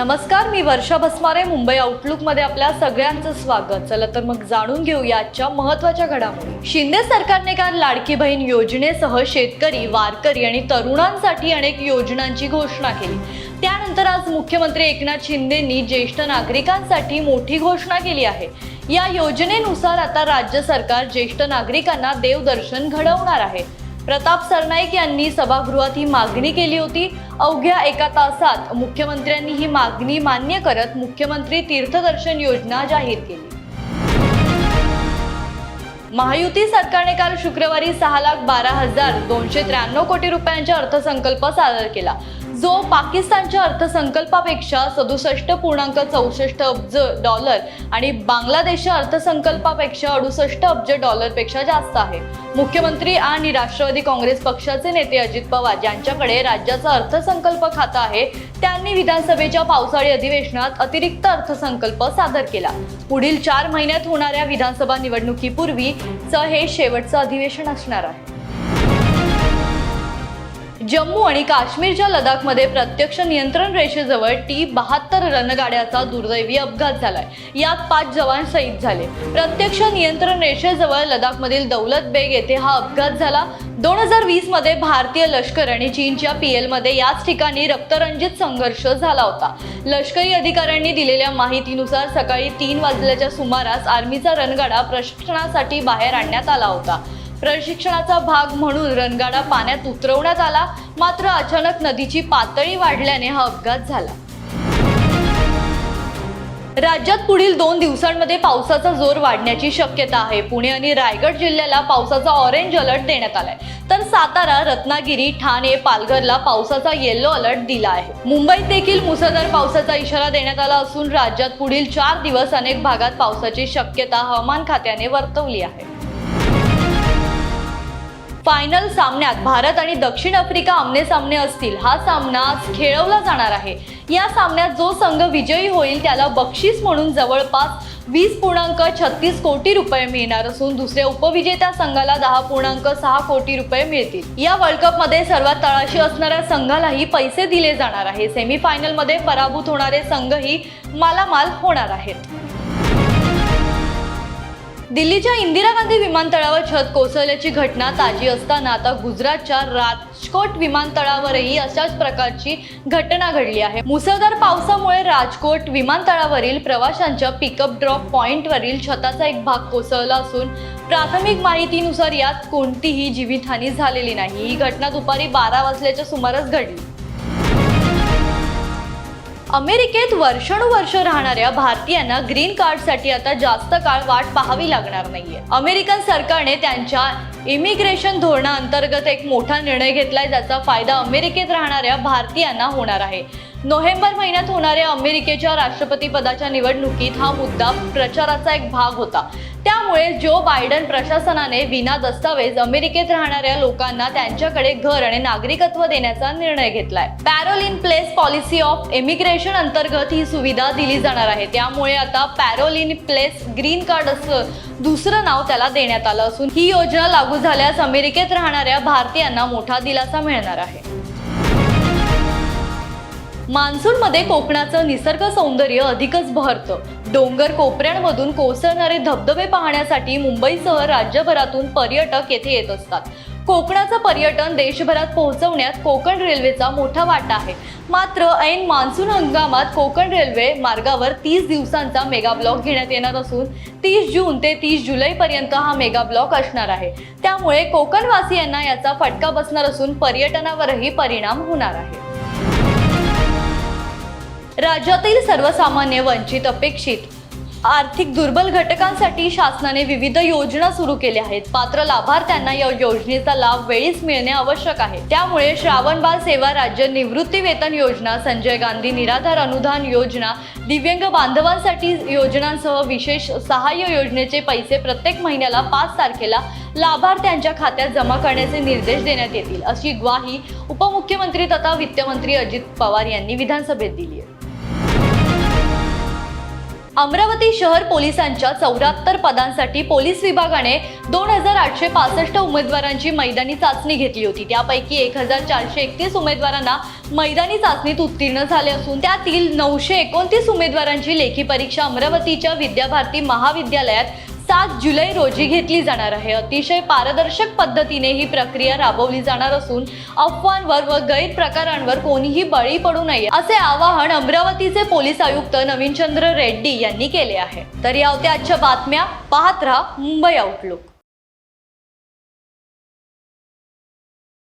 नमस्कार मी वर्षा भस्मारे मुंबई आउटलुकमध्ये आपल्या सगळ्यांचं स्वागत. चला तर मग जाणून घेऊया आजच्या महत्त्वाच्या घडामोडी. शिंदे सरकारने काल लाडकी बहीण योजनेसह शेतकरी वारकरी आणि तरुणांसाठी अनेक योजनांची घोषणा केली. त्यानंतर आज मुख्यमंत्री एकनाथ शिंदेंनी ज्येष्ठ नागरिकांसाठी मोठी घोषणा केली आहे. या योजनेनुसार आता राज्य सरकार ज्येष्ठ नागरिकांना देवदर्शन घडवणार आहे. प्रताप सरनाईक यांनी सभागृहात ही मागणी केली होती. अवघ्या एका तासात मुख्यमंत्र्यांनी ही मागणी मान्य करत मुख्यमंत्री तीर्थदर्शन योजना जाहीर केली. महायुती सरकारने काल शुक्रवारी सहा लाख बारा हजार दोनशे त्र्याण्णव कोटी रुपयांचा अर्थसंकल्प सादर केला. जो पाकिस्तानच्या अर्थसंकल्पापेक्षा सदुसष्ट पूर्णांक चौसष्ट अब्ज डॉलर आणि बांगलादेशच्या अर्थसंकल्पापेक्षा अडुसष्ट अब्ज डॉलरपेक्षा जास्त आहे. मुख्यमंत्री आणि राष्ट्रवादी काँग्रेस पक्षाचे नेते अजित पवार यांच्याकडे राज्याचा अर्थसंकल्प खातं आहे त्यांनी विधानसभेच्या पावसाळी अधिवेशनात अतिरिक्त अर्थसंकल्प सादर केला. पुढील चार महिन्यात होणाऱ्या विधानसभा निवडणुकीपूर्वीचं हे शेवटचं अधिवेशन असणार आहे. जम्मू आणि काश्मीरच्या लडाखमध्ये प्रत्यक्ष नियंत्रण रेषेजवळ टी बहात्तर रणगाड्याचा दुर्दैवी अपघात झालाय. यात पाच जवान शहीद झाले. प्रत्यक्ष नियंत्रण रेषेजवळ लडाखमधील दौलत बेग येथे हा अपघात झाला. दोन हजार वीसमध्ये भारतीय लष्कर आणि चीनच्या पी एलमध्ये याच ठिकाणी रक्तरंजित संघर्ष झाला होता. लष्करी अधिकाऱ्यांनी दिलेल्या माहितीनुसार सकाळी तीन वाजल्याच्या सुमारास आर्मीचा रणगाडा प्रशिक्षणासाठी बाहेर आणण्यात आला होता. प्रशिक्षणाचा भाग म्हणून रणगाडा पाण्यात उतरवण्यात आला. मात्र अचानक नदीची पातळी वाढल्याने हा अपघात झाला. राज्यात पुढील दोन दिवसांमध्ये पावसाचा जोर वाढण्याची शक्यता आहे. पुणे आणि रायगड जिल्ह्याला पावसाचा ऑरेंज अलर्ट देण्यात आलाय. तर सातारा रत्नागिरी ठाणे पालघरला पावसाचा येल्लो अलर्ट दिला आहे. मुंबईत देखील मुसळधार पावसाचा इशारा देण्यात आला असून राज्यात पुढील चार दिवस अनेक भागात पावसाची शक्यता हवामान खात्याने वर्तवली आहे. फायनल सामन्यात भारत आणि दक्षिण आफ्रिका आमने सामने असतील. हा सामना आज खेळवला जाणार आहे. या सामन्यात जो संघ विजयी होईल त्याला बक्षीस म्हणून जवळपास वीस पूर्णांक छत्तीस कोटी रुपये मिळणार असून दुसऱ्या उपविजेत्या संघाला दहा पूर्णांक सहा कोटी रुपये मिळतील. या वर्ल्ड कपमध्ये सर्वात तळाशी असणाऱ्या संघालाही पैसे दिले जाणार आहे. सेमीफायनलमध्ये पराभूत होणारे संघही मालामाल होणार आहेत. दिल्लीच्या इंदिरा गांधी विमानतळावर छत कोसळल्याची घटना ताजी असताना आता गुजरातच्या राजकोट विमानतळावरही अशाच प्रकारची घटना घडली आहे. मुसळधार पावसामुळे राजकोट विमानतळावरील प्रवाशांच्या पिकअप ड्रॉप पॉइंटवरील छताचा एक भाग कोसळला असून प्राथमिक माहितीनुसार यात कोणतीही जीवितहानी झालेली नाही. ही घटना दुपारी बारा वाजल्याच्या सुमारास घडली. अमेरिकेत वर्षानुवर्ष राहणाऱ्या भारतीयांना ग्रीन कार्डसाठी आता जास्त काळ वाट पाहावी लागणार नाहीये. अमेरिकन सरकारने त्यांच्या इमिग्रेशन धोरणाअंतर्गत एक मोठा निर्णय घेतलाय ज्याचा फायदा अमेरिकेत राहणाऱ्या भारतीयांना होणार आहे. नोव्हेंबर महिन्यात होणाऱ्या अमेरिकेच्या राष्ट्रपती पदाच्या निवडणुकीत हा मुद्दा प्रचाराचा एक भाग होता. त्यामुळे जो बायडन प्रशासनाने विना दस्तावेज अमेरिकेत राहणाऱ्या लोकांना त्यांच्याकडे घर आणि नागरिकत्व देण्याचा निर्णय घेतलाय. Parole in place policy of immigration अंतर्गत ही सुविधा दिली जाणार आहे. त्यामुळे आता parole in place green card असं दुसरं नाव त्याला देण्यात आलं असून ही योजना लागू झाल्यास अमेरिकेत राहणाऱ्या भारतीयांना मोठा दिलासा मिळणार आहे. मान्सूनमध्ये कोकणाचं निसर्ग सौंदर्य अधिकच बहरतं डोंगर कोपऱ्यांमधून कोसळणारे धबधबे पाहण्यासाठी मुंबईसह राज्यभरातून पर्यटक येथे येत असतात. कोकणाचं पर्यटन देशभरात पोहोचवण्यात कोकण रेल्वेचा मोठा वाटा आहे. मात्र ऐन मान्सून हंगामात कोकण रेल्वे मार्गावर तीस दिवसांचा मेगा ब्लॉक घेण्यात येणार असून तीस जून ते तीस जुलैपर्यंत हा मेगा ब्लॉक असणार आहे. त्यामुळे कोकणवासियांना याचा फटका बसणार असून पर्यटनावरही परिणाम होणार आहे. राज्यातील सर्वसामान्य वंचित अपेक्षित आर्थिक दुर्बल घटकांसाठी शासनाने विविध योजना सुरू केल्या आहेत. पात्र लाभार्थ्यांना या योजनेचा लाभ वेळीच मिळणे आवश्यक आहे. त्यामुळे श्रावण बाल सेवा राज्य निवृत्ती वेतन योजना संजय गांधी निराधार अनुदान योजना दिव्यांग बांधवांसाठी योजनांसह विशेष सहाय्य योजनेचे पैसे प्रत्येक महिन्याला पाच तारखेला लाभार्थ्यांच्या खात्यात जमा करण्याचे निर्देश देण्यात येतील अशी ग्वाही उपमुख्यमंत्री तथा वित्तमंत्री अजित पवार यांनी विधानसभेत दिली आहे. अमरावती शहर पोलिसांच्या चौऱ्याहत्तर पदांसाठी पोलीस विभागाने दोन हजार आठशे पासष्ट उमेदवारांची मैदानी चाचणी घेतली होती. त्यापैकी एक हजार चारशे एकतीस उमेदवारांना मैदानी चाचणीत उत्तीर्ण झाले असून त्यातील नऊशे एकोणतीस उमेदवारांची लेखी परीक्षा अमरावतीच्या विद्याभारती महाविद्यालयात सात जुलै रोजी घेतली जाणार आहे. अतिशय पारदर्शक पद्धतीने ही प्रक्रिया राबवली जाणार असून अफवांवर व गैरप्रकारांवर कोणीही बळी पडू नये असे आवाहन अमरावतीचे पोलीस आयुक्त नवीनचंद्र रेड्डी यांनी केले आहे. तर या होत्या आजच्या बातम्या. पाहत राहा मुंबई आउटलुक